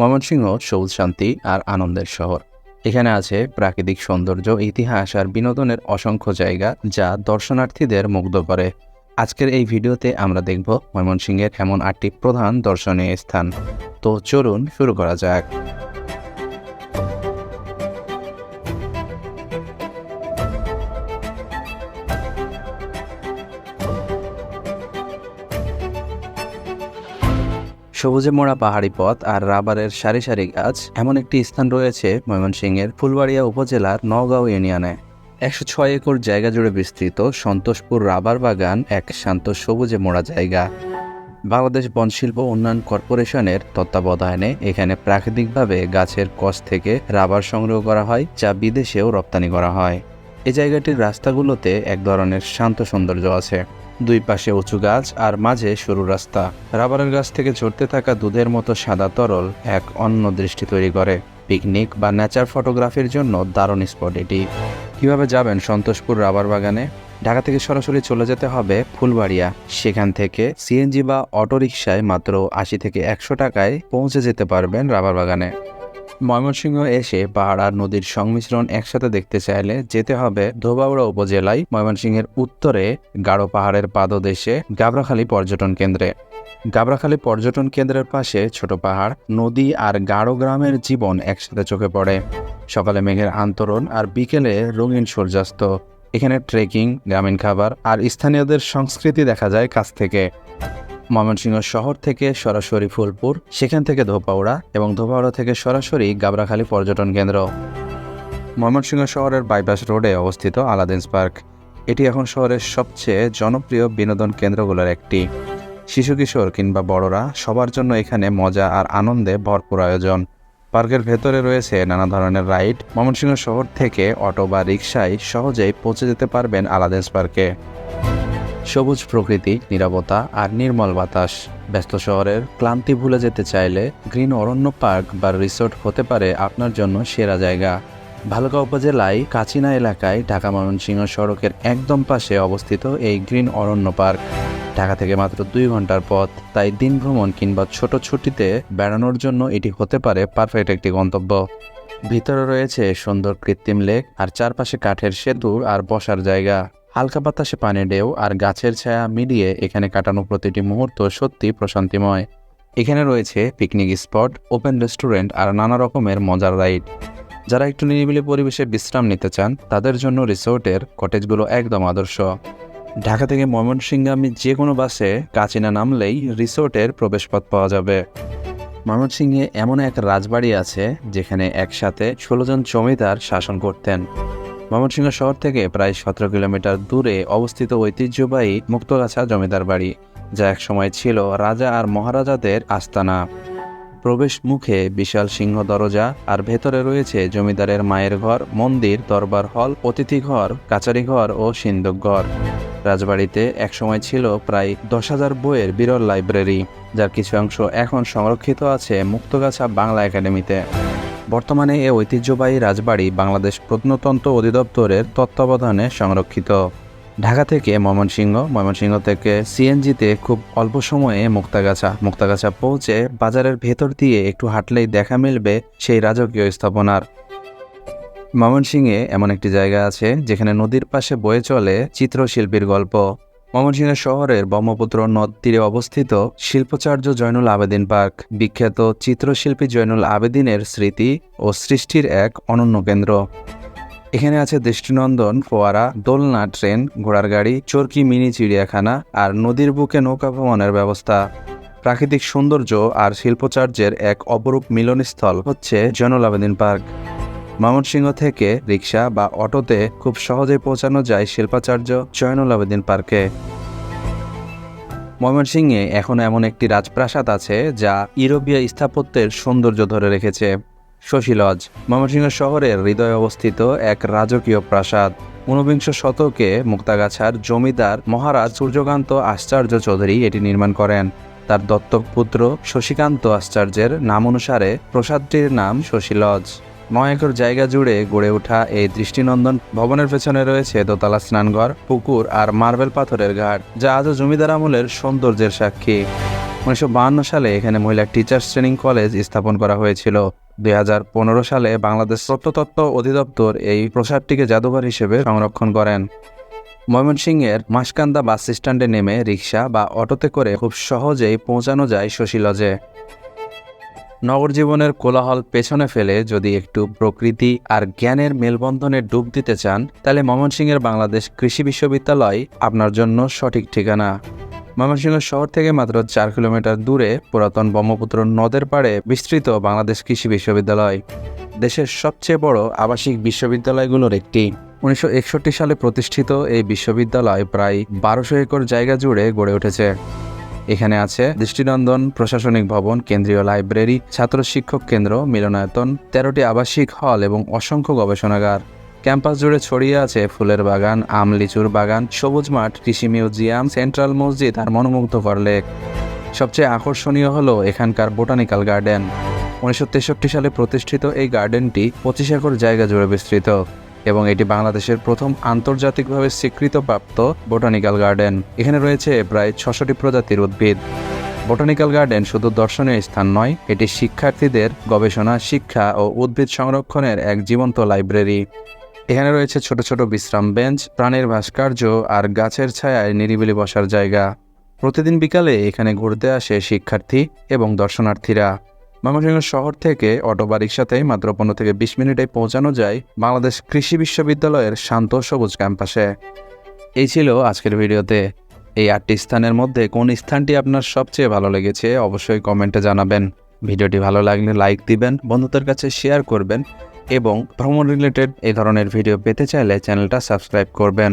ময়মনসিংহ, সবুজ শান্তি আর আনন্দের শহর। এখানে আছে প্রাকৃতিক সৌন্দর্য, ইতিহাস আর বিনোদনের অসংখ্য জায়গা যা দর্শনার্থীদের মুগ্ধ করে। আজকের এই ভিডিওতে আমরা দেখব ময়মনসিংহের এমন আটটি প্রধান দর্শনীয় স্থান। তো চলুন শুরু করা যাক। সবুজে মোড়া পাহাড়ি পথ আর রাবারের সারি সারি গাছ এমন একটি স্থান রয়েছে ময়মনসিংহের ফুলবাড়িয়া উপজেলার নওগাঁও ইউনিয়নে। একশো ছয় একর জায়গা জুড়ে বিস্তৃত সন্তোষপুর রাবার বাগান এক শান্ত সবুজে মোড়া জায়গা। বাংলাদেশ বনশিল্প উন্নয়ন কর্পোরেশনের তত্ত্বাবধানে এখানে প্রাকৃতিকভাবে গাছের কষ থেকে রাবার সংগ্রহ করা হয়, যা বিদেশেও রপ্তানি করা হয়। এই জায়গাটির রাস্তাগুলোতে এক ধরনের শান্ত সৌন্দর্য আছে। দুই পাশে উঁচু গাছ আর মাঝে সরু রাস্তা। রাবারের গাছ থেকে ঝরতে থাকা দুধের মতো সাদা তরল এক অন্য দৃষ্টি তৈরি করে। পিকনিক বা নেচার ফটোগ্রাফির জন্য দারুণ স্পট এটি। কীভাবে যাবেন সন্তোষপুর রাবার বাগানে? ঢাকা থেকে সরাসরি চলে যেতে হবে ফুলবাড়িয়া। সেখান থেকে সিএনজি বা অটোরিকশায় মাত্র আশি থেকে একশো টাকায় পৌঁছে যেতে পারবেন রাবার বাগানে। ময়মনসিংহ এসে পাহাড় আর নদীর সংমিশ্রণ একসাথে দেখতে চাইলে যেতে হবে ধোবাউড়া উপজেলায় ময়মনসিংহের উত্তরে গাঢ় পাহাড়ের পাদদেশে গাবরাখালী পর্যটন কেন্দ্রে। গাবরাখালী পর্যটন কেন্দ্রের পাশে ছোট পাহাড়, নদী আর গাঢ় গ্রামের জীবন একসাথে চোখে পড়ে। সকালে মেঘের আন্তরণ আর বিকেলে রঙিন সূর্যাস্ত। এখানে ট্রেকিং, গ্রামীণ খাবার আর স্থানীয়দের সংস্কৃতি দেখা যায় কাছ থেকে। ময়মনসিংহ শহর থেকে সরাসরি ফুলপুর, সেখান থেকে ধোপাউড়া এবং ধোপাউড়া থেকে সরাসরি গাবরাখালী পর্যটন কেন্দ্র। ময়মনসিংহ শহরের বাইপাস রোডে অবস্থিত আলাদিন্স পার্ক। এটি এখন শহরের সবচেয়ে জনপ্রিয় বিনোদন কেন্দ্রগুলোর একটি। শিশু কিশোর কিংবা বড়রা সবার জন্য এখানে মজা আর আনন্দে ভরপুর আয়োজন। পার্কের ভেতরে রয়েছে নানা ধরনের রাইড। ময়মনসিংহ শহর থেকে অটো বা রিক্সায় সহজেই পৌঁছে যেতে পারবেন আলাদেন্স পার্কে। সবুজ প্রকৃতি নিরাপত্তা আর নির্মল বাতাস। ব্যস্ত শহরের ক্লান্তি ভুলে যেতে চাইলে গ্রিন অরণ্য পার্ক বা রিসোর্ট হতে পারে আপনার জন্য সেরা জায়গা। ভালুকা উপজেলায় কাচিনা এলাকায় ঢাকা ময়মনসিংহ সড়কের একদম পাশে অবস্থিত এই গ্রিন অরণ্য পার্ক। ঢাকা থেকে মাত্র দুই ঘণ্টার পথ, তাই দিন ভ্রমণ কিংবা ছোট ছুটিতে বেড়ানোর জন্য এটি হতে পারে পারফেক্ট একটি গন্তব্য। ভিতরে রয়েছে সুন্দর কৃত্রিম লেক আর চারপাশে কাঠের সেতু আর বসার জায়গা। হালকা বাতাসে পানি ঢেউ আর গাছের ছায়া মিলিয়ে এখানে কাটানো প্রতিটি মুহূর্ত সত্যি প্রশান্তিময়। এখানে রয়েছে পিকনিক স্পট ওপেন রেস্টুরেন্ট আর নানা রকমের মজার রাইড যারা একটু নিরিবিলি পরিবেশে বিশ্রাম নিতে চান, তাদের জন্য রিসোর্টের কটেজগুলো একদম আদর্শ। ঢাকা থেকে ময়মনসিংগামী যে কোনো বাসে কাচিনা নামলেই রিসোর্টের প্রবেশপথ পাওয়া যাবে। ময়মনসিংহে এমন এক রাজবাড়ি আছে, যেখানে একসাথে ষোলো জন জমিদার শাসন করতেন। ময়মনসিংহ শহর থেকে প্রায় সতেরো কিলোমিটার দূরে অবস্থিত ঐতিহ্যবাহী মুক্তগাছা জমিদার বাড়ি, যা একসময় ছিল রাজা আর মহারাজাদের আস্তানা। প্রবেশ মুখে বিশাল সিংহ দরজা, আর ভেতরে রয়েছে জমিদারের মায়ের ঘর, মন্দির, দরবার হল, অতিথি ঘর, কাচারি ঘর ও সিন্ধুক ঘর। রাজবাড়িতে একসময় ছিল প্রায় দশ হাজার বইয়ের বিরল লাইব্রেরি, যার কিছু অংশ এখন সংরক্ষিত আছে মুক্তগাছা বাংলা একাডেমিতে। বর্তমানে এ ঐতিহ্যবাহী রাজবাড়ি বাংলাদেশ প্রত্নতন্ত্র অধিদপ্তরের তত্ত্বাবধানে সংরক্ষিত। ঢাকা থেকে ময়মনসিংহ ময়মনসিংহ থেকে সিএনজিতে খুব অল্প সময়ে মুক্তাগাছা। মুক্তাগাছা পৌঁছে বাজারের ভেতর দিয়ে একটু হাঁটলেই দেখা মিলবে সেই রাজকীয় স্থাপনার। ময়মনসিংহে এমন একটি জায়গা আছে যেখানে নদীর পাশে বয়ে চলে চিত্রশিল্পীর গল্প। ময়মনসিংহ শহরের ব্রহ্মপুত্র নদ তীরে অবস্থিত শিল্পাচার্য জয়নুল আবেদিন পার্ক, বিখ্যাত চিত্রশিল্পী জয়নুল আবেদিনের স্মৃতি ও সৃষ্টির এক অনন্য কেন্দ্র। এখানে আছে দৃষ্টিনন্দন, ফোয়ারা, দোলনা ট্রেন, ঘোড়ার গাড়ি, চরকি মিনি চিড়িয়াখানা আর নদীর বুকে নৌকা ভ্রমণের ব্যবস্থা। প্রাকৃতিক সৌন্দর্য আর শিল্পচার্যের এক অপরূপ মিলনস্থল হচ্ছে জয়নুল আবেদিন পার্ক। ময়মনসিংহ থেকে রিক্সা বা অটোতে খুব সহজে পৌঁছানো যায় শিল্পাচার্য জয়নুল আবেদিন পার্কে। ময়মনসিংহে এখন এমন একটি রাজপ্রাসাদ আছে যা ইউরোপীয় স্থাপত্যের সৌন্দর্য ধরে রেখেছে। শশী লজ, ময়মনসিংহ শহরের হৃদয়ে অবস্থিত এক রাজকীয় প্রাসাদ। ঊনবিংশ শতকে মুক্তাগাছার জমিদার মহারাজ সূর্যকান্ত আশ্চর্য চৌধুরী এটি নির্মাণ করেন। তার দত্তক পুত্র শশীকান্ত আশ্চর্যের নাম অনুসারে প্রসাদটির নাম শশী লজ। নয় একর জায়গা জুড়ে গড়ে ওঠা এই দৃষ্টিনন্দন ভবনের পেছনে রয়েছে দোতলা স্নানঘর, পুকুর আর মার্বেল পাথরের ঘাট, যা আজও জমিদার আমলের সৌন্দর্যের সাক্ষী। উনিশশো সালে এখানে মহিলা টিচার্স ট্রেনিং কলেজ স্থাপন করা হয়েছিল। দুই হাজার পনেরো সালে বাংলাদেশ প্রত্নতত্ত্ব অধিদপ্তর এই প্রসাদটিকে জাদুঘর হিসেবে সংরক্ষণ করেন। ময়মনসিংহের মাসকান্দা বাস স্ট্যান্ডে নেমে রিক্সা বা অটোতে করে খুব সহজেই পৌঁছানো যায় শশীলজে নগর জীবনের কোলাহল পেছনে ফেলে যদি একটু প্রকৃতি আর জ্ঞানের মেলবন্ধনে ডুব দিতে চান, তাহলে ময়মনসিংহের বাংলাদেশ কৃষি বিশ্ববিদ্যালয় আপনার জন্য সঠিক ঠিকানা। ময়মনসিংহ শহর থেকে মাত্র চার কিলোমিটার দূরে পুরাতন ব্রহ্মপুত্র নদের পাড়ে বিস্তৃত বাংলাদেশ কৃষি বিশ্ববিদ্যালয়। দেশের সবচেয়ে বড় আবাসিক বিশ্ববিদ্যালয়গুলোর একটি। উনিশশো একষট্টি সালে প্রতিষ্ঠিত এই বিশ্ববিদ্যালয় প্রায় বারোশো একর জায়গা জুড়ে গড়ে উঠেছে। এখানে আছে দৃষ্টিনন্দন প্রশাসনিক ভবন, কেন্দ্রীয় লাইব্রেরি, ছাত্র শিক্ষক কেন্দ্র, মিলনায়তন, তেরোটি আবাসিক হল এবং অসংখ্য গবেষণাগার। ক্যাম্পাস জুড়ে ছড়িয়ে আছে ফুলের বাগান, আম লিচুর বাগান, সবুজ মাঠ, কৃষি মিউজিয়াম, সেন্ট্রাল মসজিদ আর মনোমুগ্ধকর লেক। সবচেয়ে আকর্ষণীয় হলো এখানকার বোটানিক্যাল গার্ডেন। উনিশশো তেষট্টি সালে প্রতিষ্ঠিত এই গার্ডেনটি পঁচিশ একর জায়গা জুড়ে বিস্তৃত। এবং এটি বাংলাদেশের প্রথম আন্তর্জাতিকভাবে স্বীকৃতপ্রাপ্ত বোটানিক্যাল গার্ডেন। এখানে রয়েছে প্রায় ছশোটি প্রজাতির উদ্ভিদ। বোটানিক্যাল গার্ডেন শুধু দর্শনীয় স্থান নয়, এটি শিক্ষার্থীদের গবেষণা, শিক্ষা ও উদ্ভিদ সংরক্ষণের এক জীবন্ত লাইব্রেরি। এখানে রয়েছে ছোট ছোট বিশ্রাম বেঞ্চ, প্রাণীর ভাস্কর্য আর গাছের ছায়ায় নিরিবিলি বসার জায়গা। প্রতিদিন বিকালে এখানে ঘুরতে আসে শিক্ষার্থী এবং দর্শনার্থীরা। ময়মনসিংহ শহর থেকে অটো বা রিক্সাতে মাত্র পনেরো থেকে বিশ মিনিটে পৌঁছানো যায় বাংলাদেশ কৃষি বিশ্ববিদ্যালয়ের শান্ত সবুজ ক্যাম্পাসে। এই ছিল আজকের ভিডিওতে। এই আটটি স্থানের মধ্যে কোন স্থানটি আপনার সবচেয়ে ভালো লেগেছে অবশ্যই কমেন্টে জানাবেন। ভিডিওটি ভালো লাগলে লাইক দিবেন, বন্ধুদের কাছে শেয়ার করবেন এবং ভ্রমণ রিলেটেড এই ধরনের ভিডিও পেতে চাইলে চ্যানেলটা সাবস্ক্রাইব করবেন।